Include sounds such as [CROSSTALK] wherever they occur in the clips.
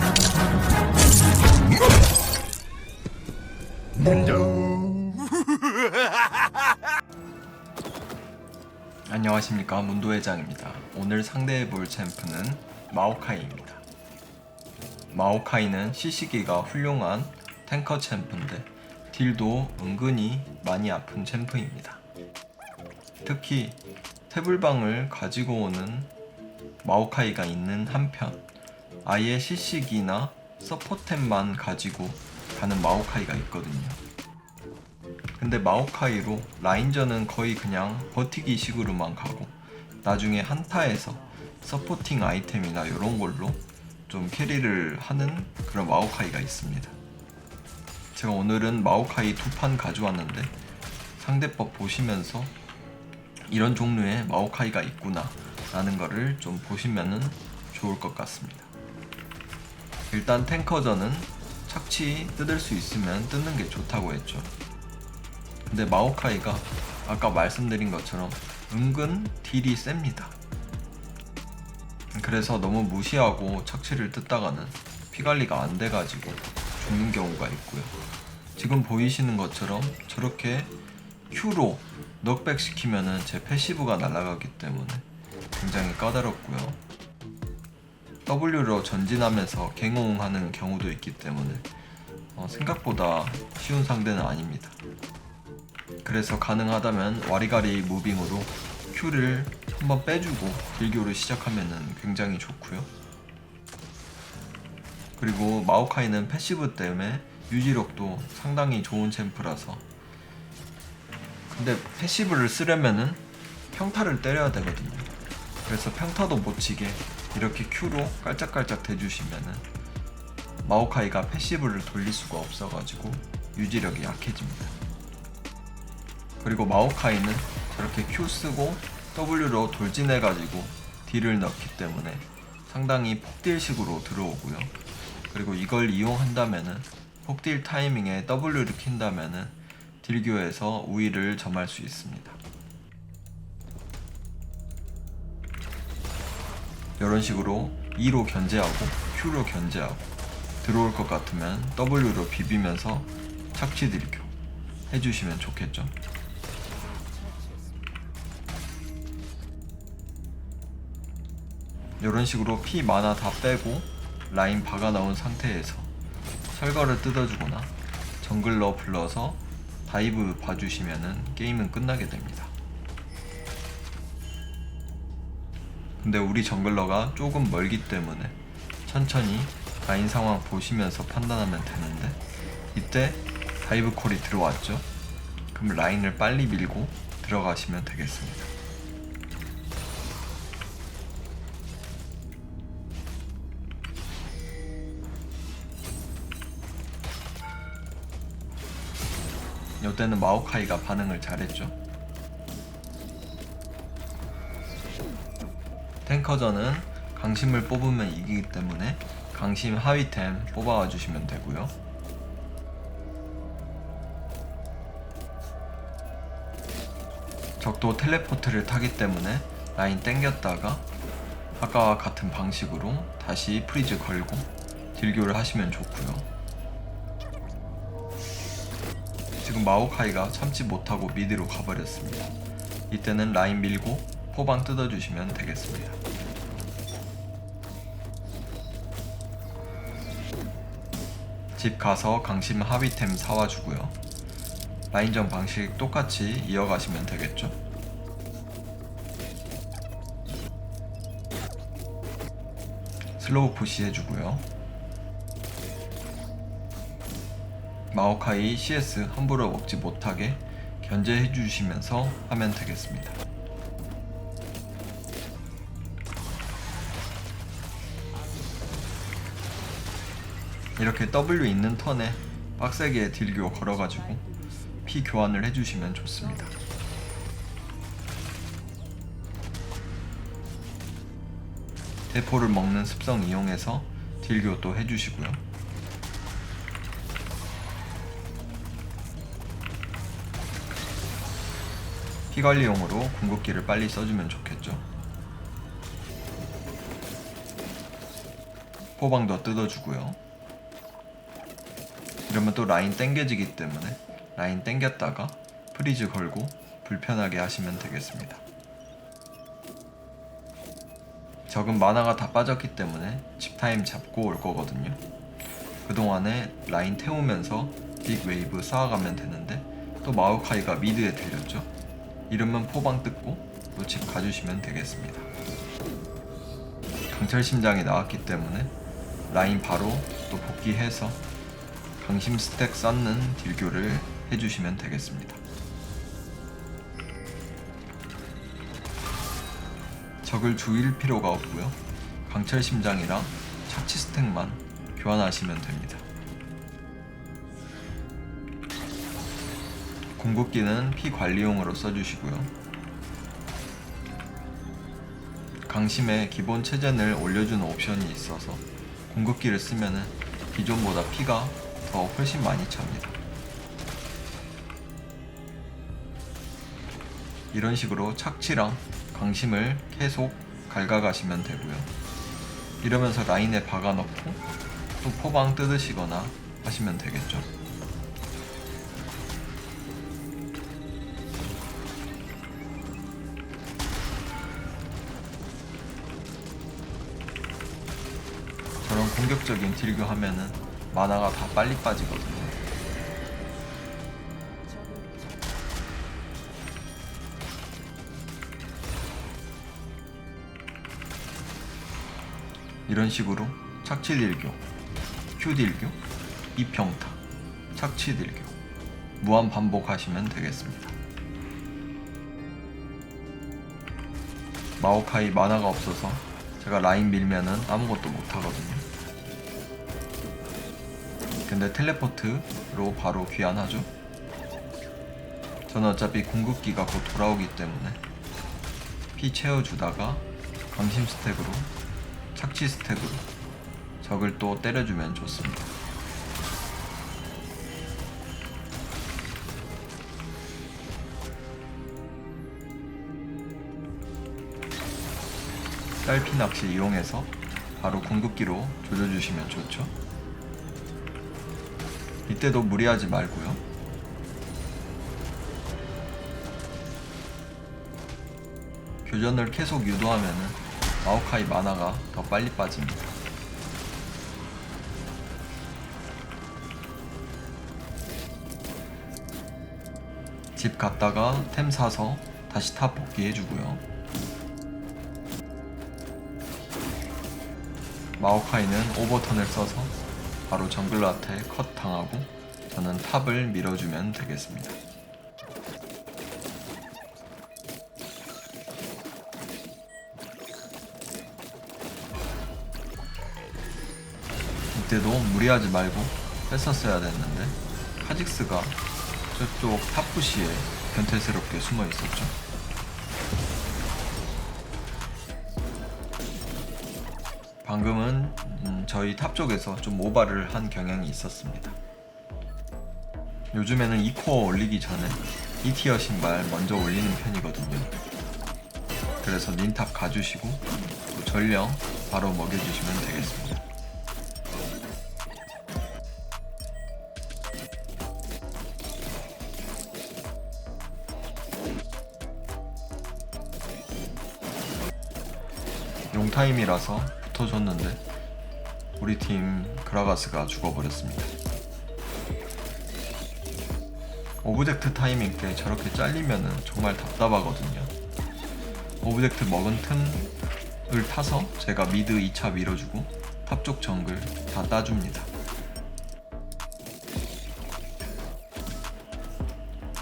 [LAUGHS] 안녕하십니까 문도회장입니다. 오늘 상대해볼 챔프는 마오카이입니다. 마오카이는 CC기가 훌륭한 탱커 챔프인데 딜도 은근히 많이 아픈 챔프입니다. 특히 태블방을 가지고 오는 마오카이가 있는 한편 아예 시시기나 서포템만 가지고 가는 마오카이가 있거든요. 근데 마오카이로 라인전은 거의 그냥 버티기 식으로만 가고 나중에 한타에서 서포팅 아이템이나 이런 걸로 좀 캐리를 하는 그런 마오카이가 있습니다. 제가 오늘은 마오카이 두 판 가져왔는데 상대법 보시면서 이런 종류의 마오카이가 있구나 라는 거를 좀 보시면은 좋을 것 같습니다. 일단 탱커전은 착취 뜯을 수 있으면 뜯는 게 좋다고 했죠. 근데 마오카이가 아까 말씀드린 것처럼 은근 딜이 셉니다. 그래서 너무 무시하고 착취를 뜯다가는 피 관리가 안 돼가지고 죽는 경우가 있고요. 지금 보이시는 것처럼 저렇게 Q로 넉백 시키면은 제 패시브가 날아가기 때문에 굉장히 까다롭고요. W로 전진하면서 갱호응하는 경우도 있기 때문에 어, 생각보다 쉬운 상대는 아닙니다. 그래서 가능하다면 와리가리 무빙으로 Q를 한번 빼주고 딜교를 시작하면 굉장히 좋고요. 그리고 마오카이는 패시브 때문에 유지력도 상당히 좋은 챔프라서 근데 패시브를 쓰려면은 평타를 때려야 되거든요. 그래서 평타도 못 치게 이렇게 Q로 깔짝깔짝 대주시면은 마오카이가 패시브를 돌릴 수가 없어가지고 유지력이 약해집니다. 그리고 마오카이는 저렇게 Q 쓰고 W로 돌진해가지고 딜을 넣기 때문에 상당히 폭딜식으로 들어오고요. 그리고 이걸 이용한다면은 폭딜 타이밍에 W를 킨다면은 딜교에서 우위를 점할 수 있습니다. 이런 식으로 E로 견제하고 Q로 견제하고 들어올 것 같으면 W로 비비면서 착취 딜교 해주시면 좋겠죠. 이런 식으로 피 만화 다 빼고 라인 박아 넣은 상태에서 철거를 뜯어주거나 정글러 불러서 다이브 봐주시면은 게임은 끝나게 됩니다. 근데 우리 정글러가 조금 멀기 때문에 천천히 라인 상황 보시면서 판단하면 되는데 이때 다이브 콜이 들어왔죠. 그럼 라인을 빨리 밀고 들어가시면 되겠습니다. 이때는 마오카이가 반응을 잘했죠. 탱커전은 강심을 뽑으면 이기기 때문에 강심 하위템 뽑아와 주시면 되고요. 적도 텔레포트를 타기 때문에 라인 땡겼다가 아까와 같은 방식으로 다시 프리즈 걸고 딜교를 하시면 좋고요. 지금 마오카이가 참지 못하고 미드로 가버렸습니다. 이때는 라인 밀고 포방 뜯어주시면 되겠습니다. 집 가서 강심 하위템 사와 주고요. 라인전 방식 똑같이 이어가시면 되겠죠? 슬로우 푸시 해주고요. 마오카이 CS 함부로 먹지 못하게 견제해 주시면서 하면 되겠습니다. 이렇게 W 있는 턴에 빡세게 딜교 걸어가지고 피 교환을 해주시면 좋습니다. 대포를 먹는 습성 이용해서 딜교 또 해주시고요. 피관리용으로 궁극기를 빨리 써주면 좋겠죠. 포방도 뜯어주고요. 이러면 또 라인 땡겨지기 때문에 라인 땡겼다가 프리즈 걸고 불편하게 하시면 되겠습니다. 적은 만화가 다 빠졌기 때문에 집타임 잡고 올 거거든요. 그동안에 라인 태우면서 빅 웨이브 쌓아가면 되는데 또 마오카이가 미드에 들렸죠. 이러면 포방 뜯고 또 집 가주시면 되겠습니다. 강철 심장이 나왔기 때문에 라인 바로 또 복귀해서 강심 스택 쌓는 딜교를 해주시면 되겠습니다. 적을 죽일 필요가 없고요. 강철 심장이랑 착취 스택만 교환하시면 됩니다. 궁극기는 피 관리용으로 써주시고요. 강심에 기본 체전을 올려주는 옵션이 있어서 궁극기를 쓰면은 기존보다 피가 더 훨씬 많이 찹니다. 이런 식으로 착취랑 강심을 계속 갉아가시면 되고요. 이러면서 라인에 박아놓고 또 포방 뜯으시거나 하시면 되겠죠. 저런 공격적인 딜교 하면은 만화가 다 빨리 빠지거든요. 이런 식으로 착취 딜교, Q 딜교, 이평타, 착취 딜교 무한 반복하시면 되겠습니다. 마오카이 만화가 없어서 제가 라인 밀면은 아무것도 못 하거든요. 근데 텔레포트로 바로 귀환하죠. 저는 어차피 궁극기가 곧 돌아오기 때문에 피 채워주다가 강심 스택으로 착취 스택으로 적을 또 때려주면 좋습니다. 딸피 낚시 이용해서 바로 궁극기로 조져주시면 좋죠. 이때도 무리하지 말고요. 교전을 계속 유도하면은 마오카이 만화가 더 빨리 빠집니다. 집 갔다가 템 사서 다시 탑 복귀해주고요. 마오카이는 오버턴을 써서 바로 정글러한테 컷 당하고 저는 탑을 밀어주면 되겠습니다. 이때도 무리하지 말고 뺐었어야 됐는데 카직스가 저쪽 탑부시에 변태스럽게 숨어 있었죠. 방금은 음, 저희 탑 쪽에서 좀 오바를 한 경향이 있었습니다. 요즘에는 2코어 올리기 전에 2티어 신발 먼저 올리는 편이거든요. 그래서 닌탑 가주시고 또 전령 바로 먹여주시면 되겠습니다. 용타임이라서 붙어줬는데 우리 팀 그라가스가 죽어버렸습니다. 오브젝트 타이밍 때 저렇게 잘리면은 정말 답답하거든요. 오브젝트 먹은 틈을 타서 제가 미드 2차 밀어주고 탑 쪽 정글 다 따줍니다.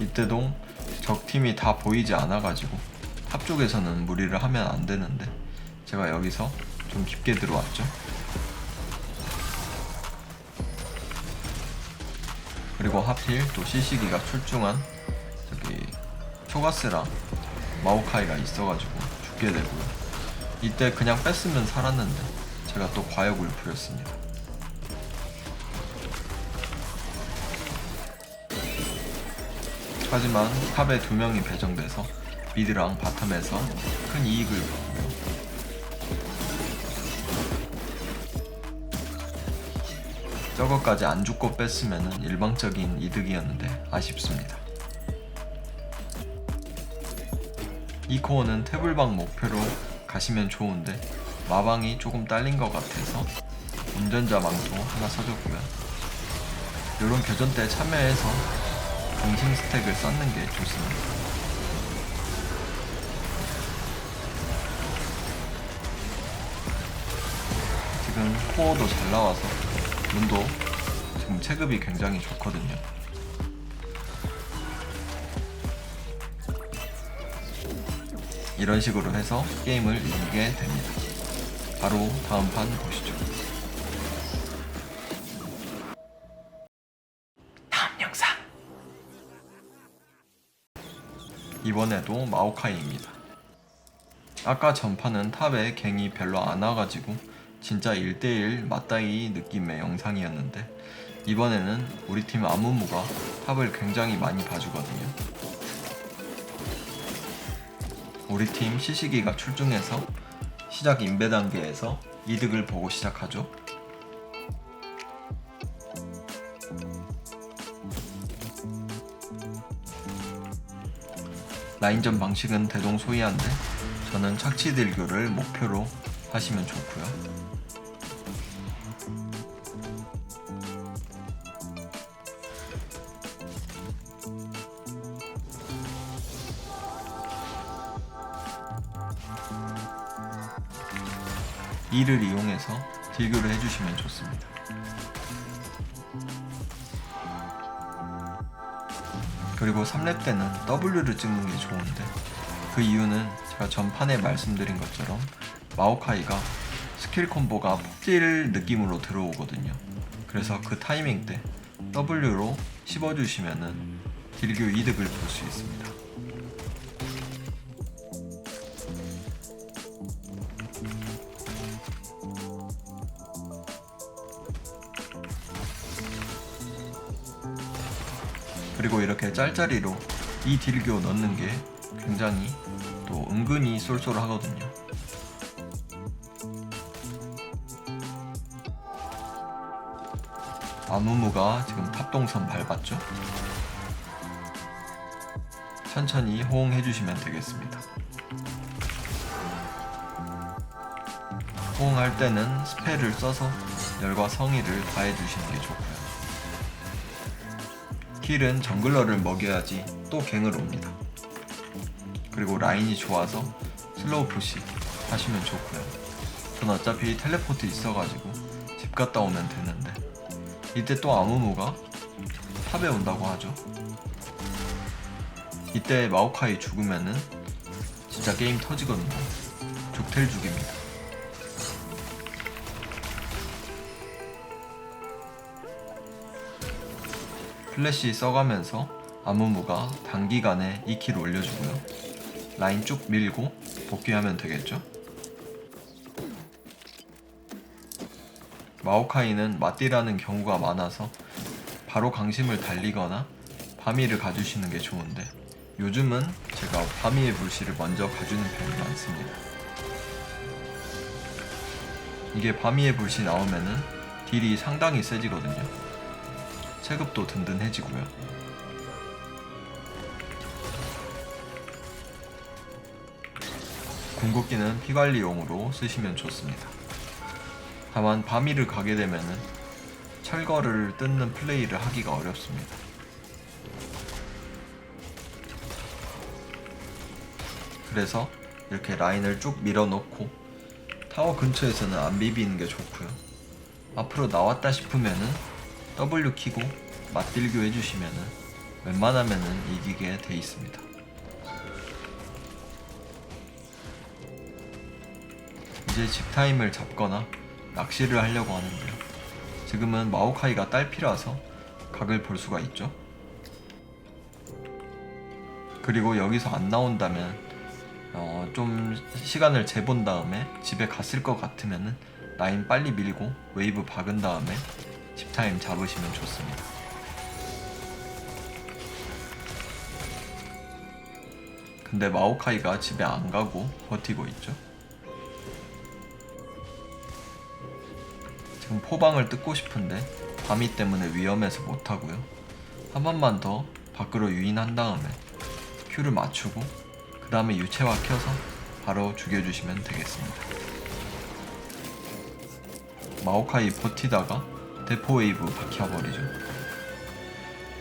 이때도 적 팀이 다 보이지 않아가지고 탑 쪽에서는 무리를 하면 안 되는데 제가 여기서 좀 깊게 들어왔죠. 그리고 하필 또 시시기가 출중한 저기 초가스랑 마오카이가 있어가지고 죽게 되고요. 이때 그냥 뺐으면 살았는데 제가 또 과욕을 부렸습니다. 하지만 탑에 두 명이 배정돼서 미드랑 바텀에서 큰 이익을 저거까지 안 죽고 뺐으면 일방적인 이득이었는데 아쉽습니다. 이 코어는 태블방 목표로 가시면 좋은데 마방이 조금 딸린 것 같아서 운전자 망토 하나 써줬고요. 이런 교전 때 참여해서 강심 스택을 쌓는 게 좋습니다. 지금 코어도 잘 나와서 문도 지금 체급이 굉장히 좋거든요. 이런 식으로 해서 게임을 이기게 됩니다. 바로 다음 판 보시죠. 다음 영상. 이번에도 마오카이입니다. 아까 전판은 탑에 갱이 별로 안 와가지고 진짜 1대1 맞다이 느낌의 영상이었는데 이번에는 우리 팀 아무무가 탑을 굉장히 많이 봐주거든요. 우리 팀 시시기가 출중해서 시작 인베 단계에서 이득을 보고 시작하죠. 라인전 방식은 대동소이한데 저는 착취들교를 목표로 하시면 좋고요. 이를 이용해서 딜교를 해주시면 좋습니다. 그리고 3렙 때는 W를 찍는 게 좋은데 그 이유는 제가 전판에 말씀드린 것처럼 마오카이가 스킬 콤보가 폭딜 느낌으로 들어오거든요. 그래서 그 타이밍 때 W로 씹어주시면은 딜교 이득을 볼 수 있습니다. 그리고 이렇게 짤짤이로 이 딜교 넣는 게 굉장히 또 은근히 쏠쏠하거든요. 아무무가 지금 탑동선 밟았죠? 천천히 호응해 주시면 되겠습니다. 호응할 때는 스펠을 써서 열과 성의를 다해 주시는 게 좋고요. 킬은 정글러를 먹여야지 또 갱을 옵니다. 그리고 라인이 좋아서 슬로우 푸시 하시면 좋고요. 전 어차피 텔레포트 있어가지고 집 갔다 오면 되는데 이때 또 아무무가 탑에 온다고 하죠. 이때 마오카이 죽으면은 진짜 게임 터지거든요. 족텔 죽입니다. 플래시 써가면서 아무무가 단기간에 2킬 올려주고요. 라인 쭉 밀고 복귀하면 되겠죠. 마오카이는 맞디라는 경우가 많아서 바로 강심을 달리거나 바미를 가주시는 게 좋은데 요즘은 제가 바미의 불씨를 먼저 가주는 편이 많습니다. 이게 바미의 불씨 나오면은 딜이 상당히 세지거든요. 체급도 든든해지고요. 궁극기는 피관리용으로 쓰시면 좋습니다. 다만 바미를 가게 되면은 철거를 뜯는 플레이를 하기가 어렵습니다. 그래서 이렇게 라인을 쭉 밀어넣고 타워 근처에서는 안 비비는 게 좋고요. 앞으로 나왔다 싶으면은 W 키고 맞딜교 해주시면은 웬만하면은 이기게 돼 있습니다. 이제 집 타임을 잡거나 낚시를 하려고 하는데요. 지금은 마오카이가 딸피라서 각을 볼 수가 있죠. 그리고 여기서 안 나온다면 어, 좀 시간을 재본 다음에 집에 갔을 것 같으면은 라인 빨리 밀고 웨이브 박은 다음에 집타임 잡으시면 좋습니다. 근데 마오카이가 집에 안 가고 버티고 있죠. 포방을 뜯고 싶은데 밤이 때문에 위험해서 못하고요. 한 번만 더 밖으로 유인한 다음에 큐를 맞추고 그 다음에 유채화 켜서 바로 죽여주시면 되겠습니다. 마오카이 버티다가 대포 웨이브 박혀버리죠.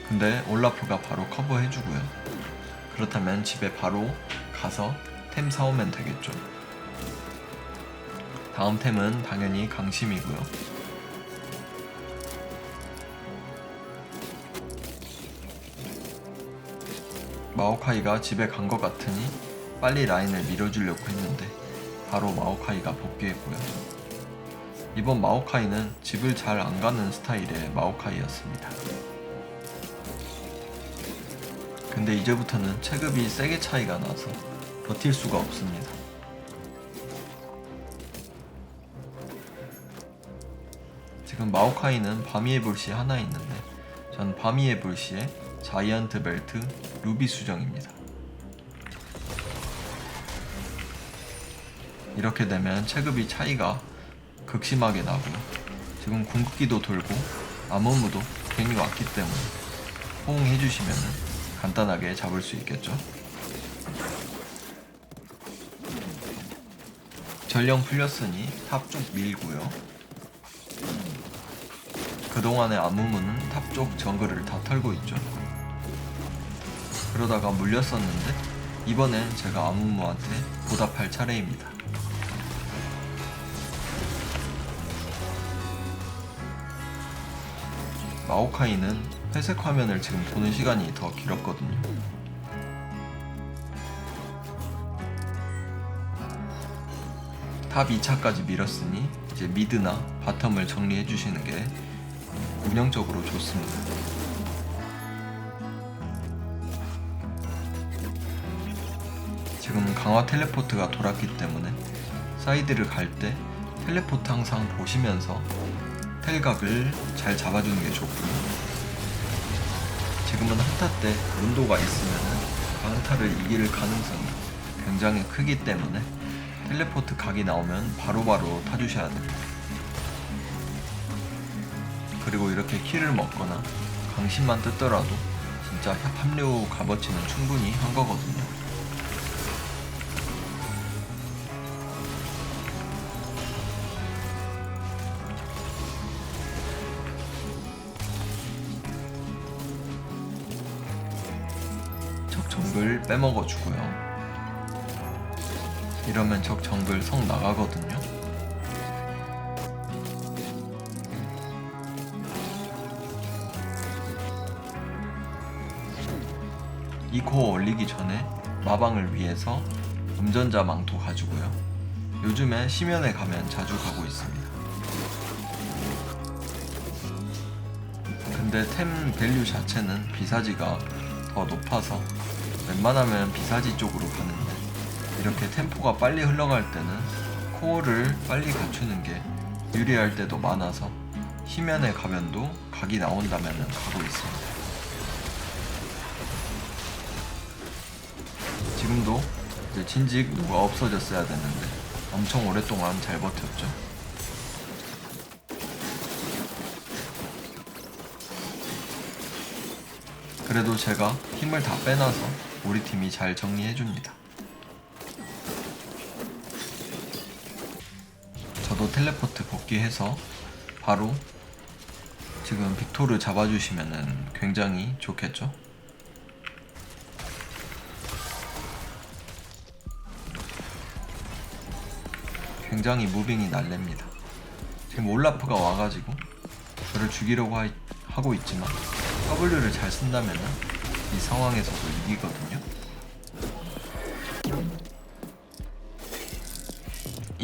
근데 올라프가 바로 커버해주고요. 그렇다면 집에 바로 가서 템 사오면 되겠죠. 다음 템은 당연히 강심이고요. 마오카이가 집에 간 것 같으니 빨리 라인을 밀어주려고 했는데 바로 마오카이가 복귀했고요. 이번 마오카이는 집을 잘 안 가는 스타일의 마오카이였습니다. 근데 이제부터는 체급이 세게 차이가 나서 버틸 수가 없습니다. 지금 마오카이는 바미의 불씨 하나 있는데 전 바미의 불씨에 자이언트 벨트 루비 수정입니다. 이렇게 되면 체급이 차이가 극심하게 나고요. 지금 궁극기도 돌고 아무무도 괜히 왔기 때문에 호응해 주시면 간단하게 잡을 수 있겠죠. 전령 풀렸으니 탑 쪽 밀고요. 그동안의 아무무는 탑 쪽 정글을 다 털고 있죠. 그러다가 물렸었는데 이번엔 제가 아무무한테 보답할 차례입니다. 마오카이는 회색 화면을 지금 보는 시간이 더 길었거든요. 탑 2차까지 밀었으니 이제 미드나 바텀을 정리해 주시는 게 운영적으로 좋습니다. 강화 텔레포트가 돌았기 때문에 사이드를 갈 때 텔레포트 항상 보시면서 텔각을 잘 잡아주는 게 좋고요. 지금은 한타 때 문도가 있으면 강타를 이길 가능성이 굉장히 크기 때문에 텔레포트 각이 나오면 바로바로 타주셔야 됩니다. 그리고 이렇게 키를 먹거나 강심만 뜯더라도 진짜 합류 값어치는 충분히 한 거거든요. 빼먹어 주고요. 이러면 적 정글 성 나가거든요. 이 코어 올리기 전에 마방을 위해서 운전자 망토 가지고요. 요즘에 심연에 가면 자주 가고 있습니다. 근데 템 밸류 자체는 비사지가 더 높아서 웬만하면 비사지 쪽으로 가는데 이렇게 템포가 빨리 흘러갈 때는 코어를 빨리 갖추는 게 유리할 때도 많아서 심연에 가면도 각이 나온다면 가고 있습니다. 지금도 이제 진직 누가 없어졌어야 되는데 엄청 오랫동안 잘 버텼죠. 그래도 제가 힘을 다 빼놔서 우리 팀이 잘 정리해줍니다. 저도 텔레포트 복귀해서 바로 지금 빅토르 잡아주시면 굉장히 좋겠죠? 굉장히 무빙이 날렵니다. 지금 올라프가 와가지고 저를 죽이려고 하, 하고 있지만 W를 잘 쓴다면 이 상황에서도 이기거든요.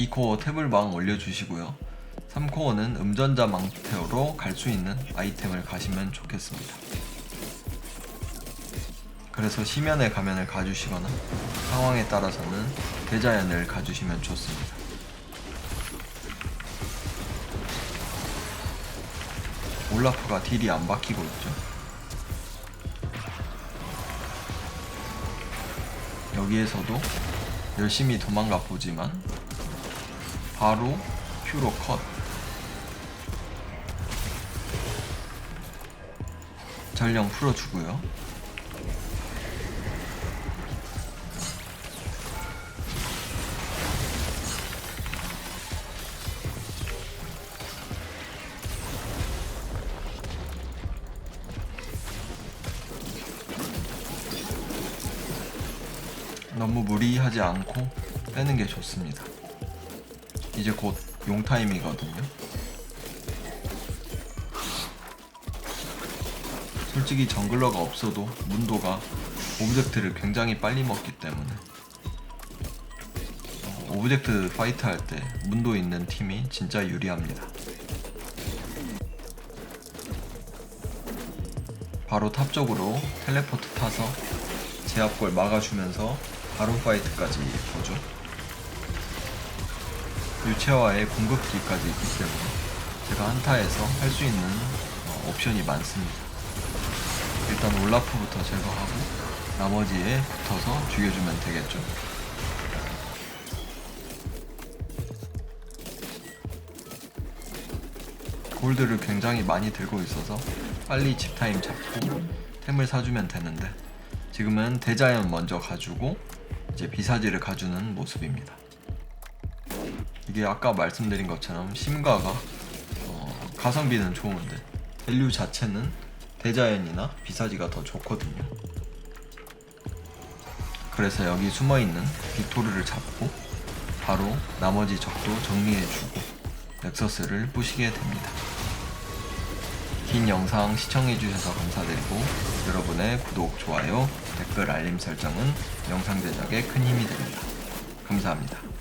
이 코어 탭을방 올려주시고요. 3코어는 음전자 망태어로 갈 수 있는 아이템을 가시면 좋겠습니다. 그래서 심연의 가면을 가주시거나 상황에 따라서는 대자연을 가주시면 좋습니다. 올라프가 딜이 안 박히고 있죠. 여기에서도 열심히 도망가 보지만 바로 큐로 컷. 전령 풀어주고요. 너무 무리하지 않고 빼는 게 좋습니다. 이제 곧 용타임이거든요. 솔직히 정글러가 없어도 문도가 오브젝트를 굉장히 빨리 먹기 때문에 어, 오브젝트 파이트 할 때 문도 있는 팀이 진짜 유리합니다. 바로 탑 쪽으로 텔레포트 타서 제압골 막아주면서 바로 파이트까지 보죠. 유채화의 공급기까지 있기 때문에 제가 한타에서 할 수 있는 어, 옵션이 많습니다. 일단 올라프부터 제거하고 나머지에 붙어서 죽여주면 되겠죠. 골드를 굉장히 많이 들고 있어서 빨리 집타임 잡고 템을 사주면 되는데 지금은 대자연 먼저 가지고 이제 비사지를 가주는 모습입니다. 이게 아까 말씀드린 것처럼 심가가 어, 가성비는 좋은데 밸류 자체는 대자연이나 비사지가 더 좋거든요. 그래서 여기 숨어 있는 빅토르를 잡고 바로 나머지 적도 정리해주고 넥서스를 부시게 됩니다. 긴 영상 시청해주셔서 감사드리고 여러분의 구독, 좋아요, 댓글, 알림 설정은 영상 제작에 큰 힘이 됩니다. 감사합니다.